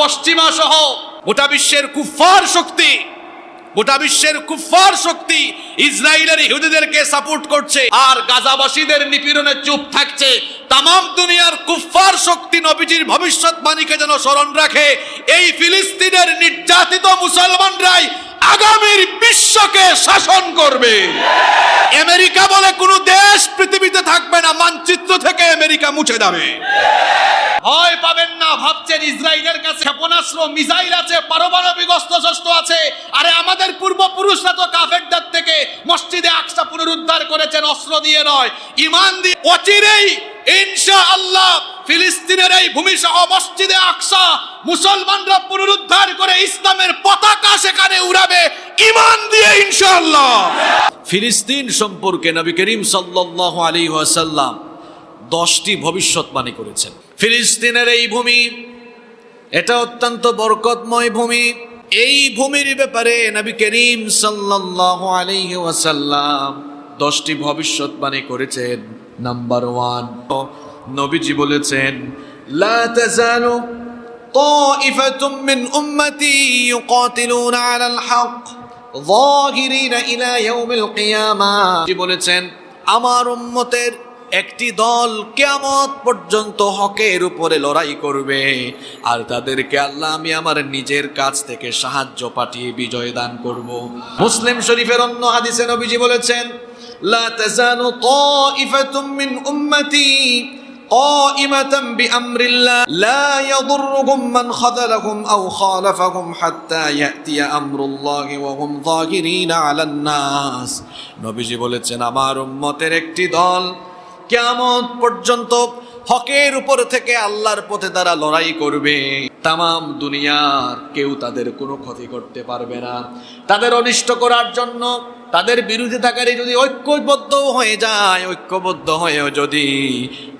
পশ্চিমা সহ গোটা বিশ্বের কুফার শক্তি, গোটা বিশ্বের কুফার শক্তি ইসরায়েলের ইহুদিদেরকে সাপোর্ট করছে। আর গাজাবাসীদের নিপীড়নে চুপ থাকছে। তাম দুনিয়ার কুফার শক্তি নবীজির ভবিষ্যৎবাণীকে যেন স্মরণ রাখে, এই ফিলিস্তিনের নির্যাতিত মুসলমানরাই আগামীর বিশ্বকে শাসন করবে। আমেরিকা বলে কোনো দেশ পৃথিবীতে থাকবে না, মানচিত্র থেকে আমেরিকা মুছে যাবে। ভয় পাবেন না, ভাবছেন ইসরায়েলের কাছে ক্ষেপণাস্ত্র, মিসাইল আছে, পারমাণবিক অস্ত্রশস্ত্র আছে। আরে আমাদের পূর্বপুরুষরা তো কাফেরদের থেকে মসজিদে আকসা পুনরুদ্ধার করেছেন, অস্ত্র দিয়ে নয় ইমান দিয়ে। অচিরেই ইনশা আল্লাহ ফিলিস্তিনের এই ভূমি সহ মসজিদে আকসা মুসলমানরা পুনরুদ্ধার করে ইসলামের পতাকা সেখানে উড়াবে ইমান দিয়ে ইনশাআল্লাহ। ফিলিস্তিন সম্পর্কে নবী করিম সাল্লাল্লাহু আলাইহি ওয়াসাল্লাম দশটি ভবিষ্যৎবাণী করেছেন। ফিলিস্তিনের এই ভূমি, এটা অত্যন্ত বরকতময় ভূমি। এই ভূমির ব্যাপারে নবী করিম সাল্লাল্লাহু আলাইহি ওয়াসাল্লাম দশটি ভবিষ্যৎবাণী করেছেন। নাম্বার ওয়ান নবীজি বলেছেন লা তাজালু طائفة من أمتي يقاتلون على الحق ظاهرين إلى يوم القيامة বলেছেন আমার উম্মতের একটি দল কেমত পর্যন্ত হকের উপরে লড়াই করবে আর তাদেরকে আল্লাহ আমি আমার নিজের কাছ থেকে সাহায্য পাঠিয়ে বিজয় দান করব মুসলিম শরীফের অন্য হাদিসে নবীজি বলেছেন লা তাজানু তাইফাতুম মিন উম্মতি قائمة بأمر الله لا يضرهم من خذلهم أو خالفهم حتى يأتي أمر الله وهم ظاهرين على الناس নবীজি বলেছেন আমার উম্মতের একটি দল কেমন পর্যন্ত হকের উপর থেকে আল্লাহর পথে তারা লড়াই করবে। তাম দুনিয়ার কেউ তাদের কোনো ক্ষতি করতে পারবে না। তাদের অনিষ্ট করার জন্য তাদের বিরুদ্ধে থাকারই যদি ঐক্যবদ্ধ হয়ে যায়, ঐক্যবদ্ধ হয়েও যদি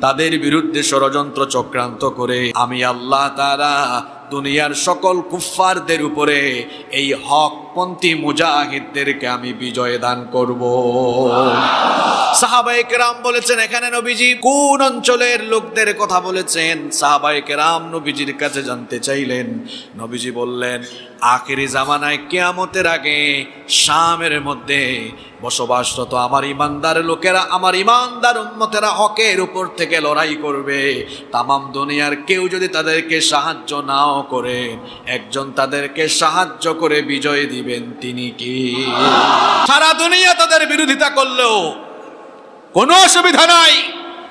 তাদের বিরুদ্ধে ষড়যন্ত্র চক্রান্ত করে, আমি আল্লাহ তারা দুনিয়ার সকল কুফফারদের উপরে এই হকপন্থী মুজাহিদদেরকে আমি বিজয় দান করব। সাহাবাই কেরাম বলেছেন, এখানে নবীজি কোন অঞ্চলের লোকদের কথা বলেছেন? সাহাবাই কেরাম নবীজির কাছে জানতে চাইলেন। নবীজি বললেন আখেরি জামানায় কেয়ামতের আগে শামের মধ্যে বসবাসরত আমার ইমানদার লোকেরা, আমার ইমানদার উম্মতেরা হকের উপর থেকে লড়াই করবে। তামাম দুনিয়ার কেউ যদি তাদেরকে সাহায্য নাও করে, একজন তাদেরকে সাহায্য করে বিজয় দিবেন তিনি কি? সারা দুনিয়া তাদের বিরোধিতা করলেও কোনো অসুবিধা নাই।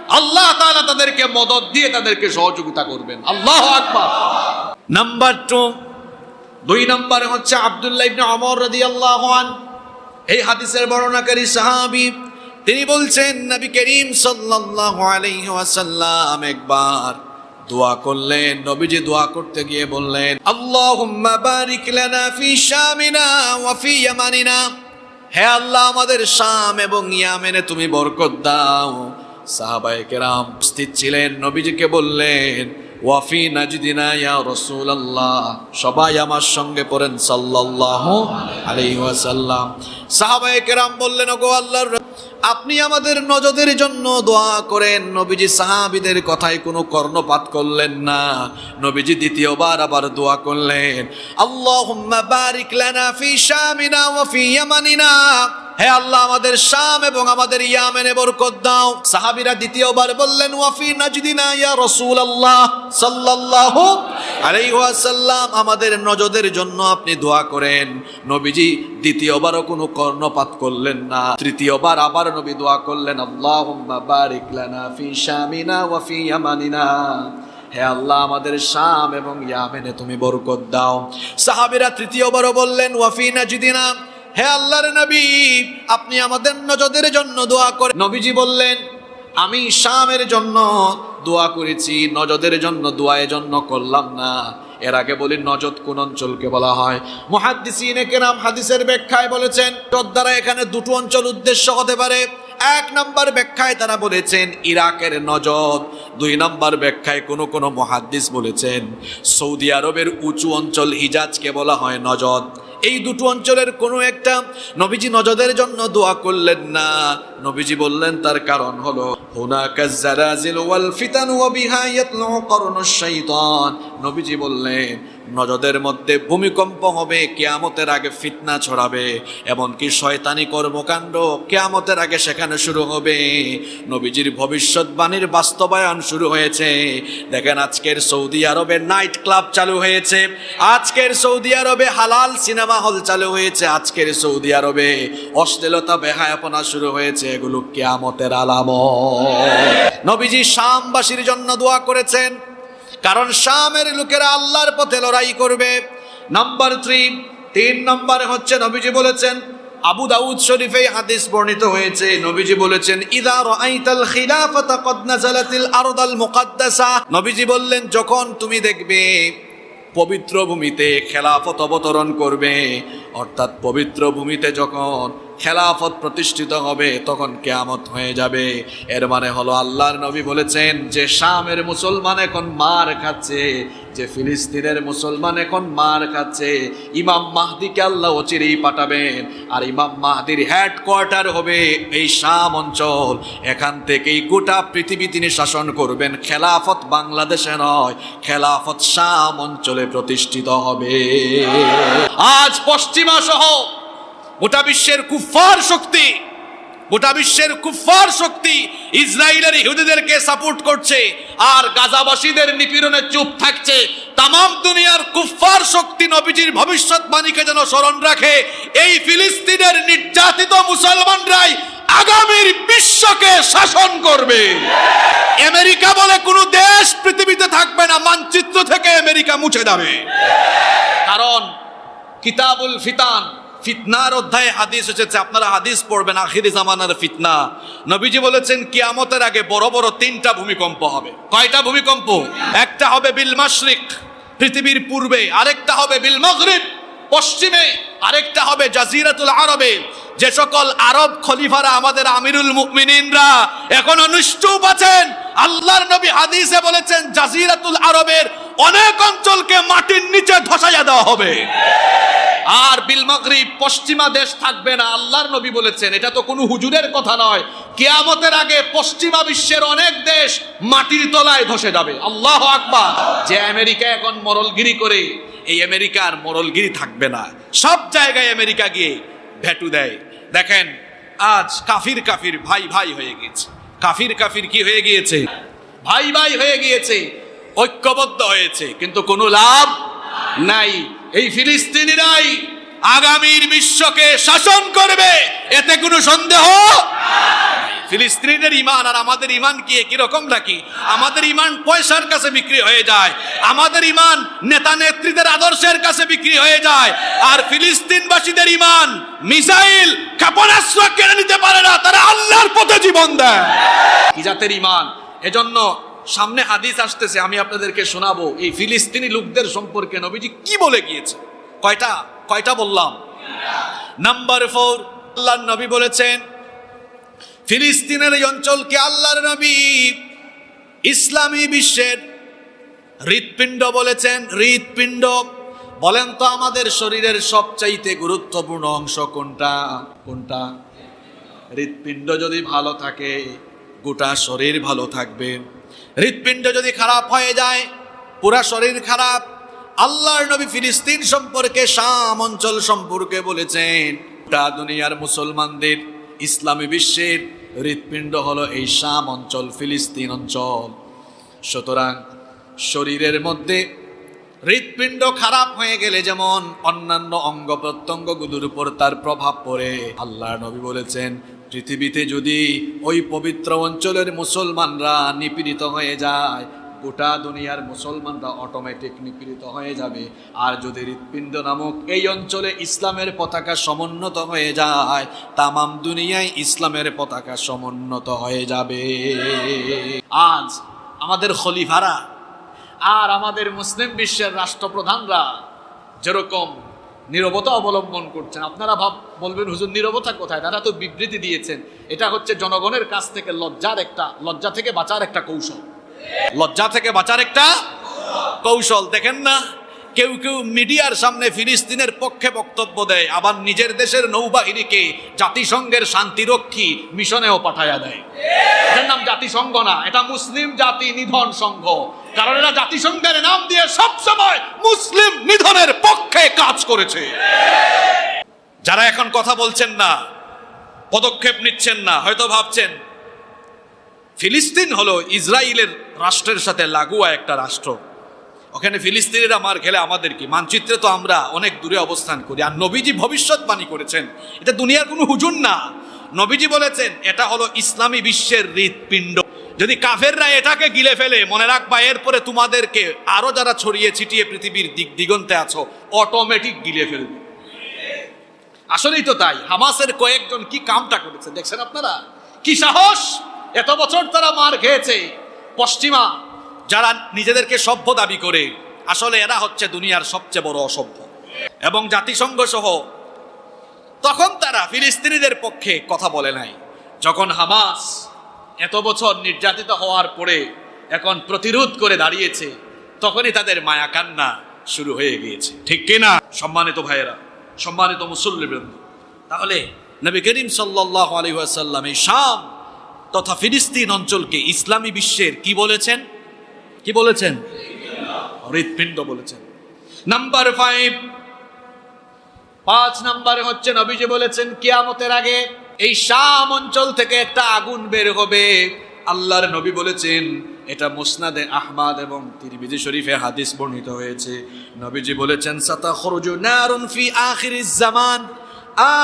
আল্লাহ তাদেরকে মদত দিয়ে তাদেরকে সহযোগিতা করবেন। আল্লাহ আকবার। নাম্বার টু দুই নাম্বার হচ্ছে আব্দুল্লাহ ইবনে ওমর রাদিয়াল্লাহু আন। এই হাদিসের বর্ণনাকারী সাহাবী, তিনি বলছেন, নবী করিম সাল্লাল্লাহু আলাইহি ওয়াসাল্লাম একবার দোয়া করলেন, নবীজি দোয়া করতে গিয়ে বললেন, আল্লাহুম্মা বারিক লানা ফি শামিনা ওয়া ফি ইয়ামানিনা। হে আল্লাহ, আমাদের শাম এবং ইয়ামেনে তুমি বরকত দাও। সাহাবায়ে কেরাম উপস্থিত ছিলেন, নবীজিকে বললেন ওয়াফি নাজদিনা ইয়া রাসূলুল্লাহ। সবাই আমার সঙ্গে পড়েন সাল্লাল্লাহু আলাইহি ওয়াসাল্লাম। সাহাবায়ে কেরাম বললেন, ওগো আল্লাহর আপনি আমাদের নজদের জন্য দোয়া করেন। নবীজি সাহাবীদের কথায় কোনো কর্ণপাত করলেন না। নবীজি দ্বিতীয়বার আবার দোয়া করলেন, আল্লাহুম্মা বারিক লানা ফি শামিনা ওয়া ফি ইয়ামানিনা। হে আল্লাহ, আমাদের শাম এবং আমাদের ইয়ামেনে বরকত দাও। সাহাবীরা দ্বিতীয়বার বললেন, ওয়াফি নাজদিনা ইয়া রাসূলুল্লাহ সাল্লাল্লাহু আলাইহি ওয়াসাল্লাম। আমাদের নজদের জন্য আপনি দোয়া করেন। নবীজি দ্বিতীয়বারও কোনো কর্ণপাত করলেন না। তৃতীয়বার আবার নবী দোয়া করলেন, আল্লাহুম্মা বারিক লানা ফি শামিনা ওয়া ফি ইয়ামানিনা। হে আল্লাহ, আমাদের শাম এবং ইয়ামেনে তুমি বরকত দাও। সাহাবীরা তৃতীয়বারও বললেন, ওয়াফি নাজদিনা হে আল্লাহর নবী, আপনি আমাদের নজদের জন্য দোয়া করে, নবীজি বললেন, আমি শামের জন্য দোয়া করেছি, নজদের জন্য, দোয়ায় জন্য করলাম না। এর আগে বলি, নজদ কোন অঞ্চলকে বলা হয়। মুহাদ্দিসিনে কেরাম হাদিসের ব্যাখ্যায় বলেছেন দ্বারা এখানে দুটো অঞ্চল উদ্দেশ্য হতে পারে। এক নম্বর ব্যাখ্যায় তারা বলেছেন, ইরাকের নজদ দুই নম্বর ব্যাখ্যায় কোন কোন মহাদ্দিস বলেছেন, সৌদি আরবের উঁচু অঞ্চল হিজাজকে বলা হয় নজদ এই দুটো অঞ্চলের কোনো একটা নবীজি নজদের জন্য দোয়া করলেন না। নবীজি বললেন, তার কারণ হলো নবীজি বললেন নজদের মধ্যে ভূমিকম্প হবে, কেয়ামতের আগে ফিতনা ছড়াবে, এমনকি শয়তানি কর্মকাণ্ড কেয়ামতের আগে সেখানে শুরু হবে। নবীজির ভবিষ্যৎবাণীর বাস্তবায়ন শুরু হয়েছে। দেখেন আজকের সৌদি আরবে নাইট ক্লাব চালু হয়েছে। আজকের সৌদি আরবে হালাল সিনেমা হল চালু হয়েছে। আজকের সৌদি আরবে অশ্লীলতা, বেহায়াপনা শুরু হয়েছে। এগুলো কেয়ামতের আলাম নবীজি শামবাসীর জন্য দোয়া করেছেন। কারণ শামের লোকেরা আল্লাহর পথে লড়াই করবে। নাম্বার থ্রি, তিন নম্বর হচ্ছে নবীজি বলেছেন, আবু দাউদ শরীফে হাদিস বর্ণিত হয়েছে। নবীজি বলেছেন, ইদা রাআইতাল খিলাফাতা কদ নাযালাতিল আরদাল মুকাদ্দাসা। নবীজি বললেন, যখন তুমি দেখবে পবিত্র ভূমিতে খেলাফত অবতরণ করবে অর্থাৎ পবিত্র ভূমিতে যখন খেলাফত প্রতিষ্ঠিত হবে, তখন কেয়ামত হয়ে যাবে। এর মানে হলো আল্লাহর নবী বলেছেন যে, শামের মুসলমান এখন মার খাচ্ছে, যে ফিলিস্তিনের মুসলমান এখন মার খাচ্ছে। ইমাম মাহদিকে আল্লাহ অচিরেই পাঠাবেন, আর ইমাম মাহদির হেডকোয়ার্টার হবে এই শাম অঞ্চল। এখান থেকেই গোটা পৃথিবী তিনি শাসন করবেন। খেলাফত বাংলাদেশে নয়, খেলাফত শাম অঞ্চলে প্রতিষ্ঠিত হবে। আজ পশ্চিমা সহ গোটা বিশ্বের কুফার শক্তি, গোটা বিশ্বের কুফার শক্তি ইসরায়েলের ইহুদিদেরকে সাপোর্ট করছে আর গাজাবাসীদের নিপীড়নে চুপ থাকছে। তামাম দুনিয়ার কুফার শক্তি নবীজির ভবিষ্যৎবাণীকে যেন স্মরণ রাখে, এই ফিলিস্তিনের নির্যাতিত মুসলমানরাই আগামীর বিশ্বকে শাসন করবে। আমেরিকা বলে কোনো দেশ পৃথিবীতে থাকবে না, মানচিত্র থেকে আমেরিকা মুছে যাবে কারণ কিতাবুল ফিতান। ফিতনার অধ্যায়ে হাদিস এসেছে। আপনারা হাদিস পড়বেন, আখিরি জামানার ফিতনা। নবীজি বলেছেন, কিয়ামতের আগে বড় বড় তিনটা ভূমিকম্প হবে। কয়টা ভূমিকম্প? একটা হবে বিল মাশরিক, পৃথিবীর পূর্বে। আরেকটা হবে বিল মাগরিব। পশ্চিমে আরেকটা হবে জাজিরাতুল আরবে। যে সকল আরব খলিফারা আমাদের আমিরুল মুমিনিনরা এখন নিশ্চুপ আছেন। আল্লাহর নবী হাদিসে বলেছেন, জাজিরাতুল আরবের অনেক অঞ্চলকে মাটির নিচে ধসাইয়া দেওয়া হবে। আর বিল পশ্চিমা দেশ থাকবে না, আল্লাহর নবী বলেছেন। এটা তো কোনো হুজুরের কথা নয়। কিয়ামতের আগে পশ্চিমা বিশ্বের অনেক দেশ মাটির তলায় ধসে যাবে। আল্লাহ আকবার। যে আমেরিকা এখন মরলগিরি করে, এই আমেরিকার মরলগিরি থাকবে না। সব জায়গায় আমেরিকা গিয়ে ভেটু দেয়। দেখেন, আজ কাফির কাফির ভাই ভাই হয়ে গিয়েছে। কাফির কাফির কি হয়ে গিয়েছে? ভাই ভাই হয়ে গিয়েছে, ঐক্যবদ্ধ হয়েছে, কিন্তু কোনো লাভ নাই। এই ফিলিস্তিনিরাই আগামীর বিশ্বকে শাসন করবে। এতে কোনো সন্দেহ? ফিলিস্তিনের ইমান আর আমাদের ইমান কি একই রকম রাখি আমাদের ইমান পয়সার কাছে বিক্রি হয়ে যায়। আমাদের ইমান নেতা নেত্রীদের আদর্শের কাছে বিক্রি হয়ে যায়। আর ফিলিস্তিনবাসীদের ইমান মিসাইল ক্ষেপণাস্ত্র কেড়ে নিতে পারে না, তারা আল্লাহর পথে জীবন দেয়। কি জাতের ইমান? এজন্য সামনে হাদিস আসতেছে, আমি আপনাদেরকে শোনাবো, এই ফিলিস্তিনি লোকদের সম্পর্কে নবীজি কি বলে গিয়েছে? কয়টা? কয়টা বললাম? নাম্বার ফোর আল্লাহ নবী বলেছেন, ফিলিস্তিনের এই অঞ্চলকে আল্লাহর নবী? ইসলামী বিশ্বের হৃৎপিণ্ড বলেছেন, হৃৎপিণ্ড। বলেন তো আমাদের শরীরের সবচাইতে গুরুত্বপূর্ণ অংশ কোনটা? কোনটা? হৃৎপিণ্ড যদি ভালো থাকে, গোটা শরীর ভালো থাকবে। হৃৎপিণ্ড যদি খারাপ হয়ে যায়, পুরা শরীর খারাপ আল্লাহর নবী ফিলিস্তিন সম্পর্কে শাম অঞ্চল সম্পর্কে বলেছেন, গোটা দুনিয়ার মুসলমানদের ইসলামী বিশ্বের হৃৎপিণ্ড হলো এই শাম অঞ্চল, ফিলিস্তিন অঞ্চল। সুতরাং শরীরের মধ্যে হৃৎপিণ্ড খারাপ হয়ে গেলে যেমন অন্যান্য অঙ্গ প্রত্যঙ্গগুলোর উপর তার প্রভাব পড়ে আল্লাহ নবী বলেছেন, পৃথিবীতে যদি ওই পবিত্র অঞ্চলের মুসলমানরা নিপীড়িত হয়ে যায় গোটা দুনিয়ার মুসলমানরা অটোমেটিক নিপীড়িত হয়ে যাবে। আর যদি হৃৎপিণ্ড নামক এই অঞ্চলে ইসলামের পতাকা সমুন্নত হয়ে যায়, তামাম দুনিয়ায় ইসলামের পতাকা সমুন্নত হয়ে যাবে। আজ আমাদের খলিফারা আর আমাদের মুসলিম বিশ্বের রাষ্ট্রপ্রধানরা যেরকম নীরবতা অবলম্বন করছেন, আপনারা ভাব, বলবেন, হুজুর, নীরবতা কোথায়? তারা তো বিবৃতি দিয়েছেন। এটা হচ্ছে জনগণের কাছ থেকে লজ্জার একটা, লজ্জা থেকে বাঁচার একটা কৌশল। লজ্জা থেকে বাঁচার একটা কৌশল। দেখেন না, কেউ কেউ মিডিয়ার সামনে ফিলিস্তিনের পক্ষে বক্তব্য দেয়, আবার নিজের দেশের নৌবাহিনীকে জাতিসংঘের শান্তিরক্ষী মিশনেও পাঠায়া দেয়। এটার নাম জাতিসংঘ না, এটা মুসলিম জাতি নিধন সংঘ। কারণ এরা জাতিসংঘের নাম দিয়ে সবসময় মুসলিম নিধনের পক্ষে কাজ করেছে। যারা এখন কথা বলছেন না, পদক্ষেপ নিচ্ছেন না, হয়তো ভাবছেন ফিলিস্তিন হলো ইসরায়েলের রাষ্ট্রের সাথে লাগুয়া একটা রাষ্ট্র। ওখানে ফিলিস্তিনিরা মার খেলে আমাদের কি? মানচিত্রে তো আমরা অনেক দূরে অবস্থান করি। আর নবীজি ভবিষ্যৎবাণী করেছেন। এটা দুনিয়ার কোনো হুজুর না। নবীজি বলেছেন, এটা হলো ইসলামী বিশ্বের হৃৎপিণ্ড। যদি কাফেররা এটাকে গিলে ফেলে, মনে রাখবা, এরপরে তোমাদেরকে আরও যারা ছড়িয়ে ছিটিয়ে পৃথিবীর দিক দিগন্তে আছো অটোমেটিক গিলে ফেলবে। আসলেই তো তাই। হামাসের কয়েকজন কি কামটা করেছে? দেখছেন আপনারা? কি সাহস? এত বছর তারা মার খেয়েছে। পশ্চিমা, যারা নিজেদেরকে সভ্য দাবি করে, আসলে এরা হচ্ছে দুনিয়ার সবচেয়ে বড় অসভ্য। এবং জাতিসংঘ সহ তখন তারা ফিলিস্তিনিদের পক্ষে কথা বলে নাই। যখন হামাস এত বছর নির্যাতিত হওয়ার পরে এখন প্রতিরোধ করে দাঁড়িয়েছে, তখনই তাদের মায়া কান্না শুরু হয়ে গিয়েছে। ঠিক কিনা সম্মানিত ভাইয়েরা, সম্মানিত মুসল্লিবৃন্দ তাহলে নবী করিম সাল্লাহ আলহাসাল্লাম এই শাম তথা ফিলিস্তিন অঞ্চলকে ইসলামী বিশ্বের কি বলেছেন? কি বলেছেন? হৃৎপিণ্ড বলেছেন। নাম্বার ফাইভ পাঁচ নাম্বারে হচ্ছে নবীজি বলেছেন, কিয়ামতের আগে এই শাম অঞ্চল থেকে একটা আগুন বের হবে। আল্লাহর নবী বলেছেন, এটা মুসনাদে আহমাদ এবং তিরমিজি শরীফে হাদিস বর্ণিত হয়েছে। নবীজি বলেছেন সাতা খরুজু নারুন ফি আখিরিজ জামান।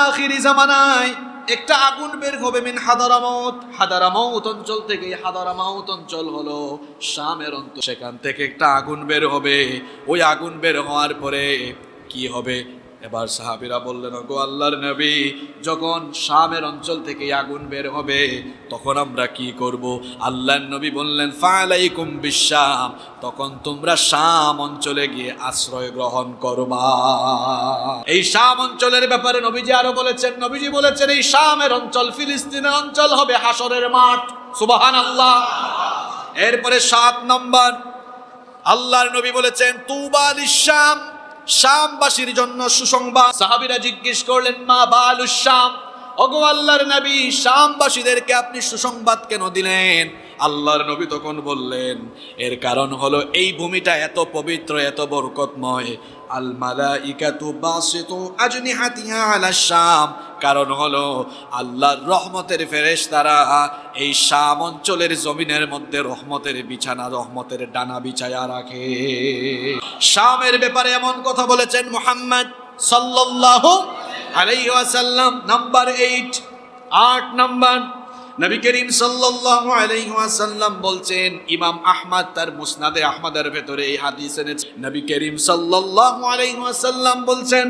আখিরি জামানায় একটা আগুন বের হবে মিন হাদারামাউত হাদারামাউত অঞ্চল থেকে এই হাদারামত অঞ্চল হলো শামের অন্ত সেখান থেকে একটা আগুন বের হবে। ওই আগুন বের হওয়ার পরে কি হবে? এবার সাহাবিরা বললেন গো আল্লাহর নবী, যখন শামের অঞ্চল থেকে আগুন বের হবে, তখন আমরা কি করব? আল্লাহর নবী বললেন, ফালাইকুম বিশ্বাম তখন তোমরা শাম অঞ্চলে গিয়ে আশ্রয় গ্রহণ করবা। এই শাম অঞ্চলের ব্যাপারে নবীজি আরও বলেছেন, নবীজি বলেছেন, এই শামের অঞ্চল ফিলিস্তিনের অঞ্চল হবে হাসরের মাঠ। সুবাহান আল্লাহ এরপরে সাত নম্বর, আল্লাহর নবী বলেছেন তুবাল শাম শামবাসীর জন্য সুসংবাদ। সাহাবিরা জিজ্ঞেস করলেন, মা বালু শাম? অগো আল্লাহর নবী, শামবাসীদেরকে আপনি সুসংবাদ কেন দিলেন? আল্লাহর নবী তখন বললেন, এর কারণ হলো এই ভূমিটা এত পবিত্র, এত বরকতময়। আল মালাইকাতু বাসিতু আজনিহাতিহা আলা শাম। কারণ হলো আল্লাহর রহমতের ফেরেশ তারা এই শাম অঞ্চলের জমিনের মধ্যে রহমতের বিছানা, রহমতের ডানা বিছায়া রাখে। শামের ব্যাপারে এমন কথা বলেছেন মোহাম্মদ সাল্লাহ আলাইসাল্লাম নাম্বার এইট আট নাম্বার। নবী করিম সাল্লাল্লাহু আলাইহি ওয়াসাল্লাম বলছেন, ইমাম আহমদ তার মুসনাদে আহমদের ভেতরে এই হাদিস এনেছে। নবী করিম সাল্লাল্লাহু আলাইহি ওয়াসাল্লাম বলছেন,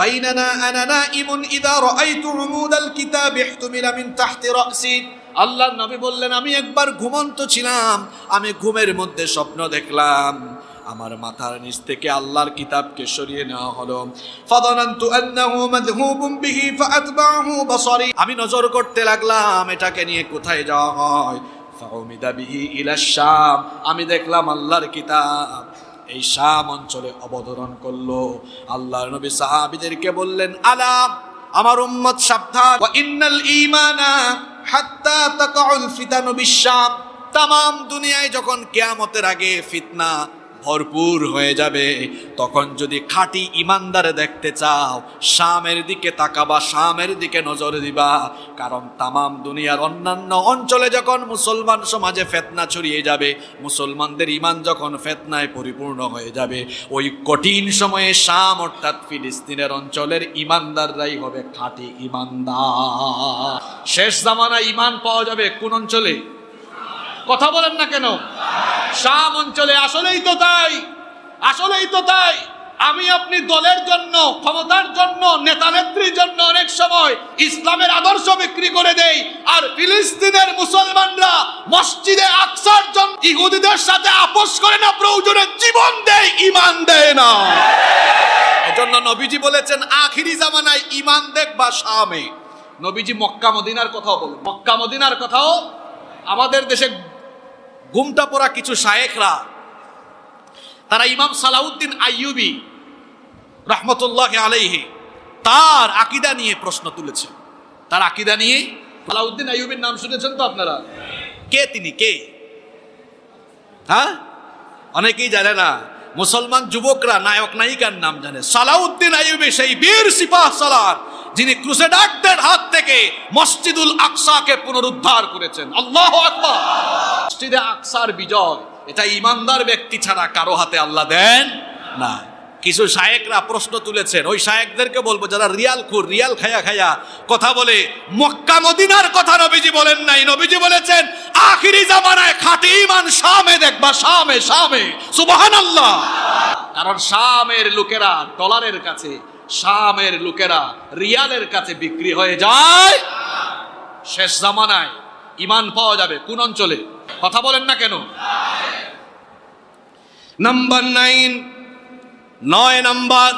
বাইনানা আনা নাইমুন ইদা রাআইতু উমুদাল কিতাব ইহতুমিলা মিন তাহতি রাসি। আল্লাহ নবী বললেন, আমি একবার ঘুমন্ত ছিলাম, আমি ঘুমের মধ্যে স্বপ্ন দেখলাম। আমার মাথার নিচ থেকে আল্লাহর কিতাবকে সরিয়ে নেওয়া হলো। ফাদানান্তু আন্নাহু মাযহুবুন বিহি ফাআতবাহু বাসারি। আমি নজর করতে লাগলাম, এটাকে নিয়ে কোথায় যাওয়া হয়? ফাউমিদা বিহি ইলা শাম। আমি দেখলাম আল্লাহর কিতাব। এই শাম অঞ্চলে অবতরণ করল। আল্লাহর নবী সাহাবীদেরকে বললেন, আলা, আমার উম্মত সাবধান। ওয়া ইন্নাল ঈমানা হাত্তা তাকাউল ফিতানু বিশাম তাম দুনিয়ায় যখন কিয়ামতের আগে ফিতনা ভরপুর হয়ে যাবে। তখন যদি খাঁটি ইমানদার দেখতে চাও, শামের দিকে তাকাবা, শামের দিকে নজর দিবা। কারণ তামাম দুনিয়ার অন্যান্য অঞ্চলে যখন মুসলমান সমাজে ফেতনা ছড়িয়ে যাবে, মুসলমানদের ইমান যখন ফেতনায় পরিপূর্ণ হয়ে যাবে, ওই কঠিন সময়ে শাম অর্থাৎ ফিলিস্তিনের অঞ্চলের ইমানদাররাই হবে খাঁটি ইমানদার। শেষ জামানা ইমান পাওয়া যাবে কোন অঞ্চলে? কথা বলেন না কেন? শাম অঞ্চলে আসলেই তো তাই, আসলেই তো তাই। আমি আপনি দলের জন্য, ক্ষমতার জন্য, নেতা নেত্রীর জন্য অনেক সময় ইসলামের আদর্শ বিক্রি করে দেই, আর ফিলিস্তিনের মুসলমানরা মসজিদে আকসার জন্য ইহুদিদের সাথে আপোষ করে না, প্রয়োজনে জীবন দেয় ইমান দেয় না। এজন্য নবীজি বলেছেন, আখিরি জামানায় ইমান দেখবা শামে। নবীজি মক্কা মদিনার কথাও বলেন। মক্কা মদিনার কথাও আমাদের দেশে গুমটা পড়া কিছু শায়েখরা, তারা ইমাম সালাউদ্দিন আইয়ুবি রহমতুল্লাহ আলাইহি তার আকিদা নিয়ে প্রশ্ন তুলেছেন তার আকিদা নিয়ে সালাউদ্দিন আইয়ুবির নাম শুনেছেন তো আপনারা? কে তিনি? কে? হ্যাঁ? অনেকেই জানে না। মুসলমান যুবকরা, নায়ক নায়িকার নাম জানে। সালাউদ্দিন আইয়ুবি সেই বীর সিপাহ সালার যিনি ক্রুসেডারদের হাত থেকে মসজিদুল আকসাকে পুনরুদ্ধার করেছেন। আল্লাহ আকবার। মসজিদে আকসার বিজয়, এটা ইমানদার ব্যক্তি ছাড়া কারও হাতে আল্লাহ দেন না। কিছু শায়েকরা প্রশ্ন তুলেছেন, ওই শায়েকদেরকে বলব, যারা রিয়াল খুর, রিয়াল খায়া খায়া কথা বলে, মক্কা মদিনার কথা নবীজি বলেন নাই। নবীজি বলেছেন, আখিরি জামানায় খাঁটি ইমান শামে দেখবা, শামে শামে। সুবহানাল্লাহ। কারণ শামের লোকেরা ডলারের কাছে শামের লোকেরা রিয়ালের কাছে বিক্রি হয়ে যায়। শেষ জামানায় ইমান পাওয়া যাবে কোন অঞ্চলে? কথা বলেন না কেন? নাম্বার নাইন, নয় নাম্বার,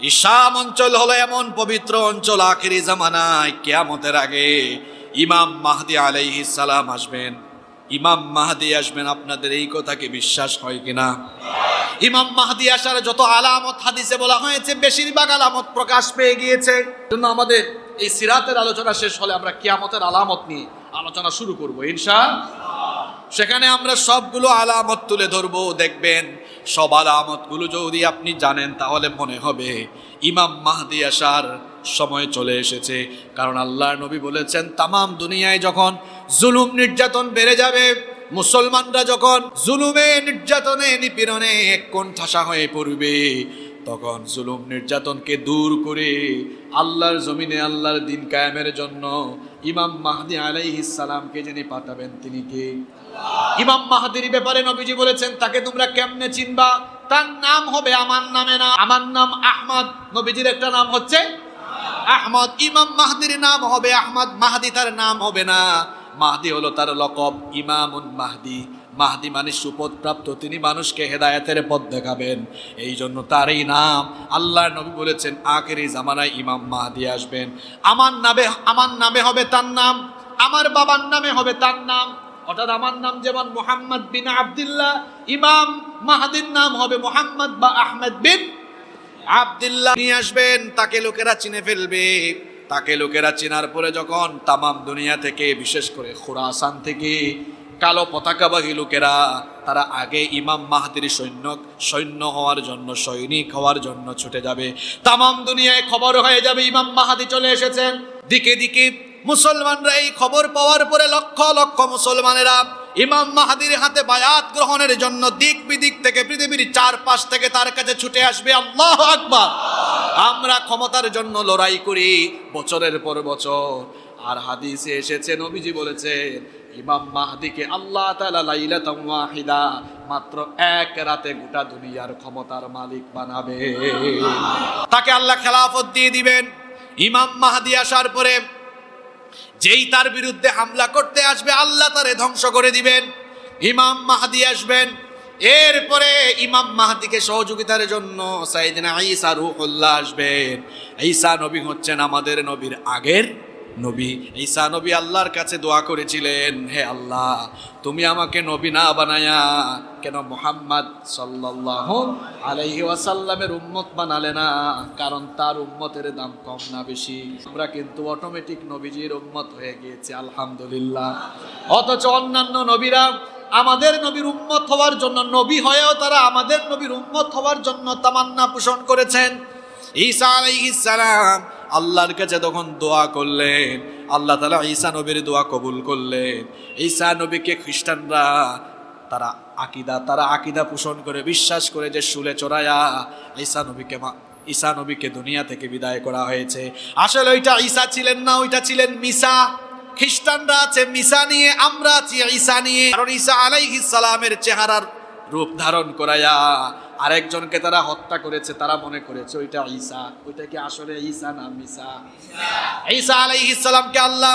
ইসাম অঞ্চল হলো এমন পবিত্র অঞ্চল আখেরি জামানায় কেয়ামতের আগে ইমাম মাহদি আলাইহিস সালাম আসবেন। ইমাম মাহাদি আসবেন, আপনাদের এই কথাকে বিশ্বাস হয় কিনা? ইমাম মাহাদি আসার যত আলামত হাদিসে বলা হয়েছে, বেশিরভাগ আলামত প্রকাশ পেয়ে গিয়েছে। জন্য আমাদের এই সিরাতের আলোচনা শেষ হলে আমরা কিয়ামতের আলামত নিয়ে আলোচনা শুরু করব ইনশা সেখানে আমরা সবগুলো আলামত তুলে ধরবো, দেখবেন সব আলামতগুলো যদি আপনি জানেন, তাহলে মনে হবে ইমাম মাহদি আসার সময় চলে এসেছে। কারণ আল্লাহ নবী বলেছেন, তামাম দুনিয়ায় যখন জুলুম নির্যাতন বেড়ে যাবে, মুসলমানরা যখন জুলুমে নির্যাতনে নিপীড়নে এক কোণঠাসা হয়ে পড়বে, তখন জুলুম নির্যাতনকে দূর করে আল্লাহর জমিনে আল্লাহর দিন কায়েমের জন্য ইমাম মাহদি আলাইহিস সালামকে যিনি পাঠাবেন, তিনি কে? ইমাম মাহাদির ব্যাপারে নবীজি বলেছেন, তাকে তোমরা কেমনে চিনবা? তার নাম হবে আমার নামে না। আমার নাম আহমদ। নবীজির একটা নাম হচ্ছে আহমদ। ইমাম মাহাদির নাম হবে আহমদ। মাহাদি তার নাম হবে না। মাহাদি হলো তার লকব, ইমামুন মাহাদি। মাহাদি মানে সুপদ প্রাপ্ত তিনি মানুষকে হেদায়েতের পথ দেখাবেন। এই জন্য তার এই নাম আল্লাহ নবী বলেছেন, আখেরি জামানায় ইমাম মাহাদি আসবেন। আমার নামে আমার নামে হবে তার নাম। আমার বাবার নামে হবে তার নাম। অর্থাৎ আমার নাম যেমন মোহাম্মদ বিন আবদুল্লাহ, ইমাম মাহাদির নাম হবে মোহাম্মদ বা আহমেদ বিন আবদুল্লাহ। নিয়ে আসবেন, তাকে লোকেরা চিনে ফেলবে। তাকে লোকেরা চেনার পরে যখন তামাম দুনিয়া থেকে, বিশেষ করে খোরাসান থেকে, কালো পতাকাবাহী লোকেরা, তারা আগে ইমাম মাহাদির সৈন্য সৈন্য হওয়ার জন্য, সৈনিক হওয়ার জন্য ছুটে যাবে। তামাম দুনিয়ায় খবর হয়ে যাবে, ইমাম মাহাদি চলে এসেছেন। দিকে দিকে মুসলমানরা এই খবর পাওয়ার পরে লক্ষ লক্ষ মুসলমানেরা ইমাম মাহাদির হাতে বায়াত গ্রহণের জন্য দিক বিদিক থেকে পৃথিবীর চারপাশ থেকে তার কাছে ছুটে আসবে, আল্লাহ আকবার। আমরা ক্ষমতার জন্য লড়াই করি বছরের পর বছর। আর হাদিসে এসেছে, নবীজি বলেছেন, ইমাম মাহাদিকে আল্লাহ লাইলাতাম ওয়াহিদা মাত্র এক রাতে গোটা দুনিয়ার ক্ষমতার মালিক বানাবে। তাকে আল্লাহ খেলাফত দিয়ে দিবেন। ইমাম মাহাদি আসার পরে যেই তার বিরুদ্ধে হামলা করতে আসবে, আল্লাহ তারে ধ্বংস করে দিবেন। ইমাম মাহাদি আসবেন। এরপরে ইমাম মাহাদিকে সহযোগিতার জন্য সাইদিনা ঈসা রুহুল্লাহ আসবেন। ঈসা নবী হচ্ছেন আমাদের নবীর আগের নবী, ঈসা নবী আল্লাহর কাছে দোয়া করেছিলেন, হে আল্লাহ, তুমি আমাকে নবী না বানায়া কেন মোহাম্মদ সাল্লাল্লাহু আলাইহি ওয়াসাল্লামের উম্মত বানালে না? কারণ তার উম্মতের দাম কম না বেশি। আমরা কিন্তু অটোমেটিক নবীজির উম্মত হয়ে গিয়েছি, আলহামদুলিল্লাহ। অথচ অন্যান্য নবীরা আমাদের নবীর উম্মত হওয়ার জন্য, নবী হয়েও তারা আমাদের নবীর উম্মত হওয়ার জন্য তামান্না পোষণ করেছেন। ঈসা আলাইহিস সালাম আল্লাহর কাছে তখন দোয়া করলেন। আল্লাহ তালা ঈসা নবীর দোয়া কবুল করলেন। ঈসা নবীকে খ্রিস্টানরা তারা আকিদা তারা আকিদা পোষণ করে, বিশ্বাস করে যে শুলে চড়ায়া ঈসা নবীকে মা, ঈসা নবীকে দুনিয়া থেকে বিদায় করা হয়েছে। আসলে ওইটা ঈসা ছিলেন না, ওইটা ছিলেন মিসা। খ্রিস্টানরা আছে মিসা নিয়ে, আমরা আছি ঈসা নিয়ে। কারণ ঈসা আলাইহিস সালামের চেহারার রূপ ধারণ করায়া আরেকজনকে তারা হত্যা করেছে, তারা মনে করেছে, ওইটা ঈসা, ওইটা কি আসলে ঈসা না মিসা? ঈসা আলাইহিস সালামকে আল্লাহ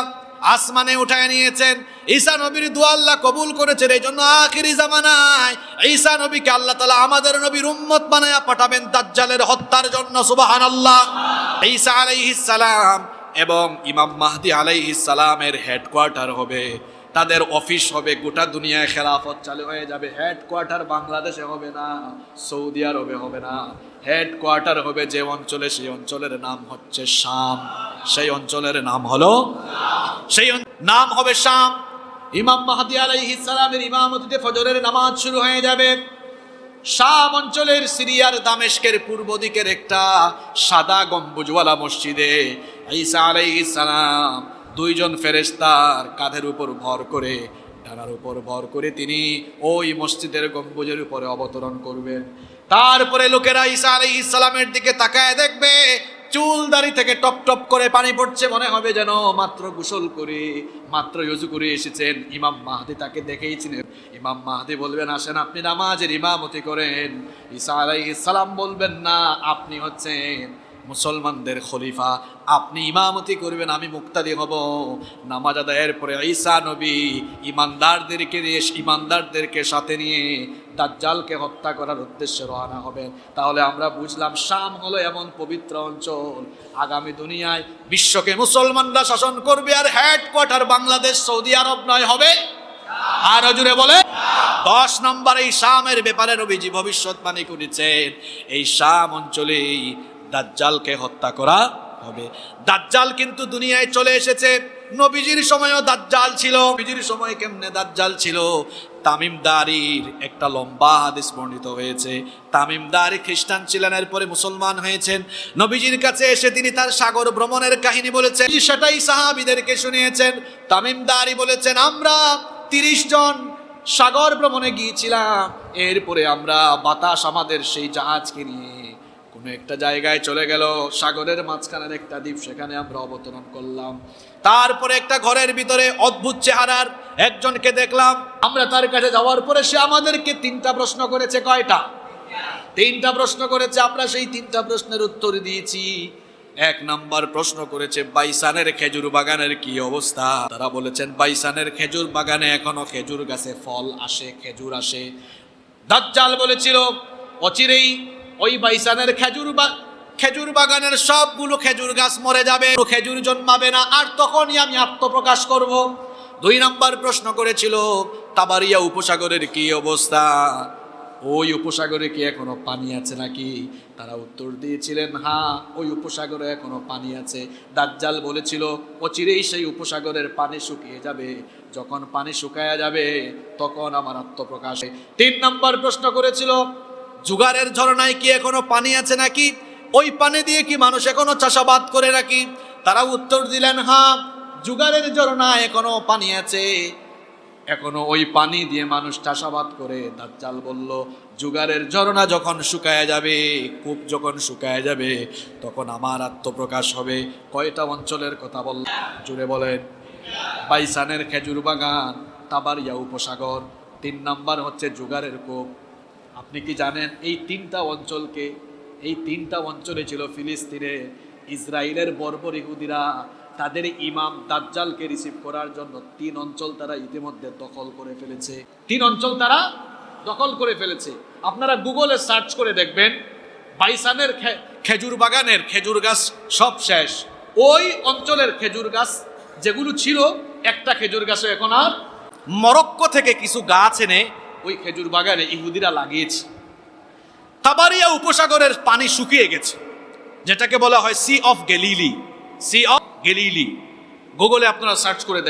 আসমানে উঠায় নিয়েছেন। ঈসা নবীর দোয়া আল্লাহ কবুল করেছেন। এই জন্য আখিরি জামানায় ঈসা নবীকে আল্লাহ তালা আমাদের নবীর উম্মত বানায়া পাঠাবেন দাজ্জালের হত্যার জন্য, সুবহানাল্লাহ। ঈসা আলাইহিস সালাম এবং ইমাম মাহদি আলাইহিস সালামের হেডকোয়ার্টার হবে। তাদের অফিস হবে, গোটা দুনিয়ায় খেলাফত চালু হয়ে যাবে। হেডকোয়ার্টার বাংলাদেশে হবে না, সৌদি আরবে হবে না। হেডকোয়ার্টার হবে যে অঞ্চলে, সেই অঞ্চলের নাম হচ্ছে শাম। সেই অঞ্চলের নাম হলো সেই নাম হবে শাম। ইমাম মাহাদি আলাইহিস সালামের ইমামতিতে ফজরের নামাজ শুরু হয়ে যাবে। শাম অঞ্চলের সিরিয়ার দামেস্কের পূর্ব দিকের একটা সাদা গম্বুজওয়ালা মসজিদে ঈসা আলাইহিস সালাম দুইজন ফেরেশতার কাঁধের উপর ভর করে, ডানার উপর ভর করে তিনি ওই মসজিদের গম্বুজের উপরে অবতরণ করবেন। তারপরে লোকেরা ঈসা আলাইহিস সালামের দিকে তাকায় দেখবে, চুল দাড়ি থেকে টপ টপ করে পানি পড়ছে, মনে হবে যেন মাত্র গোসল করে, মাত্র ইউজু করে এসেছেন। ইমাম মাহাদি তাকে দেখেই চিনেন। ইমাম মাহাদি বলবেন, আসেন, আপনি নামাজের ইমামতি করেন। ঈসা আলাইহিস সালাম বলবেন, না, আপনি হচ্ছেন মুসলমানদের খলিফা, আপনি ইমামতি করবেন, আমি মুক্তাদি হব। নামাজ আদায়ের পরে ঈসা নবী ইমানদারদেরকে ইমানদারদেরকে সাথে নিয়ে দাজ্জালকে হত্যা করার উদ্দেশ্যে রওনা হবেন। তাহলে আমরা বুঝলাম শাম হলো এমন পবিত্র অঞ্চল। আগামী দুনিয়ায় বিশ্বকে মুসলমানরা শাসন করবে আর হেডকোয়ার্টার বাংলাদেশ, সৌদি আরব নয়, হবে? আর জুড়ে বলে, দশ নম্বর এই শামের ব্যাপারে নবীজি ভবিষ্যৎবাণী করেছেন। এই শাম অঞ্চলেই দাজ্জালকে হত্যা করা হবে। দাজ্জাল কিন্তু দুনিয়ায় চলে এসেছে। নবীজির সময়ও দাজ্জাল ছিল। নবীজির সময় কেমনে দাজ্জাল ছিল? তামিমদারির একটা লম্বা হাদিস বর্ণিত হয়েছে। তামিমদারি খ্রিস্টান ছিলেন, এরপরে মুসলমান হয়েছেন। নবীজির কাছে এসে তিনি তার সাগর ভ্রমণের কাহিনী বলেছেন। সেটাই সাহাবিদেরকে শুনিয়েছেন। তামিমদারি বলেছেন, আমরা তিরিশ জন সাগর ভ্রমণে গিয়েছিলাম। এরপরে আমরা বাতাস আমাদের সেই জাহাজকে নিয়ে একটা জায়গায় চলে গেল, সাগরের মাঝখানের একটা দ্বীপ, সেখানে আমরা অবতরণ করলাম। তারপরে একটা ঘরের ভিতরে অদ্ভুত চেহারার একজনকে দেখলাম। আমরা তার কাছে যাওয়ার পরে সে আমাদেরকে তিনটা প্রশ্ন করেছে, কয়টা? তিনটা প্রশ্ন করেছে, আমরা সেই তিনটা প্রশ্নের উত্তর দিয়েছি। এক নাম্বার প্রশ্ন করেছে, বাইসানের খেজুর বাগানের কি অবস্থা? তারা বলেছেন, বাইসানের খেজুর বাগানে এখনও খেজুর গাছে ফল আসে, খেজুর আসে। দাজ্জাল বলেছিল, অচিরেই ওই বাইসানের খেজুর বা খেজুর বাগানের সবগুলো খেজুর গাছ মরে যাবে খেজুর জন্মাবে না। আর তখনই আমি আত্মপ্রকাশ করব। দুই নম্বর প্রশ্ন করেছিল, তাবারিয়া উপসাগরের কি অবস্থা? ওই উপসাগরে কি এখনও পানি আছে নাকি? তারা উত্তর দিয়েছিলেন হ্যাঁ ওই উপসাগরে এখনও পানি আছে। দাজ্জাল বলেছিল, অচিরেই সেই উপসাগরের পানি শুকিয়ে যাবে। যখন পানি শুকায়া যাবে, তখন আমার আত্মপ্রকাশ। তিন নম্বর প্রশ্ন করেছিল জুগারের ঝরনায় কি এখনও পানি আছে নাকি? ওই পানি দিয়ে কি মানুষ এখনও চাষাবাদ করে নাকি? তারা উত্তর দিলেন হ্যাঁ জুগারের ঝরনায় এখনও পানি আছে। এখনও ওই পানি দিয়ে মানুষ চাষাবাদ করে। দাজ্জাল বলল, জুগারের ঝরনা যখন শুকায় যাবে, কূপ যখন শুকায় যাবে, তখন আমার আত্মপ্রকাশ হবে। কয়টা অঞ্চলের কথা বল জুড়ে বলেন, বাইসানের খেজুর বাগান তাবারিয়া উপসাগর, তিন নাম্বার হচ্ছে জুগারের কূপ। আপনি কি জানেন, এই তিনটা অঞ্চলকে, এই তিনটা অঞ্চলে ছিল ফিলিস্তিনে ইসরায়েলের বর্বর ইহুদিরা তাদের ইমাম দাজ্জালকে রিসিভ করার জন্য তিন অঞ্চল তারা ইতিমধ্যে দখল করে ফেলেছে। তিন অঞ্চল তারা দখল করে ফেলেছে। আপনারা গুগলে সার্চ করে দেখবেন, বাইসানের খেজুর বাগানের খেজুর গাছ সব শেষ। ওই অঞ্চলের খেজুর গাছ যেগুলো ছিল, একটা খেজুর গাছও এখন আর। মরক্কো থেকে কিছু গাছ এনে ওই খেজুর বাগানে ইহুদিরা লাগিয়েছে। কাবারিয়া উপসাগরের পানি শুকিয়ে গেছে, যেটাকে বলা হয় sea of Galilee sea of Galilee গুগলে আপনারা সার্চ করে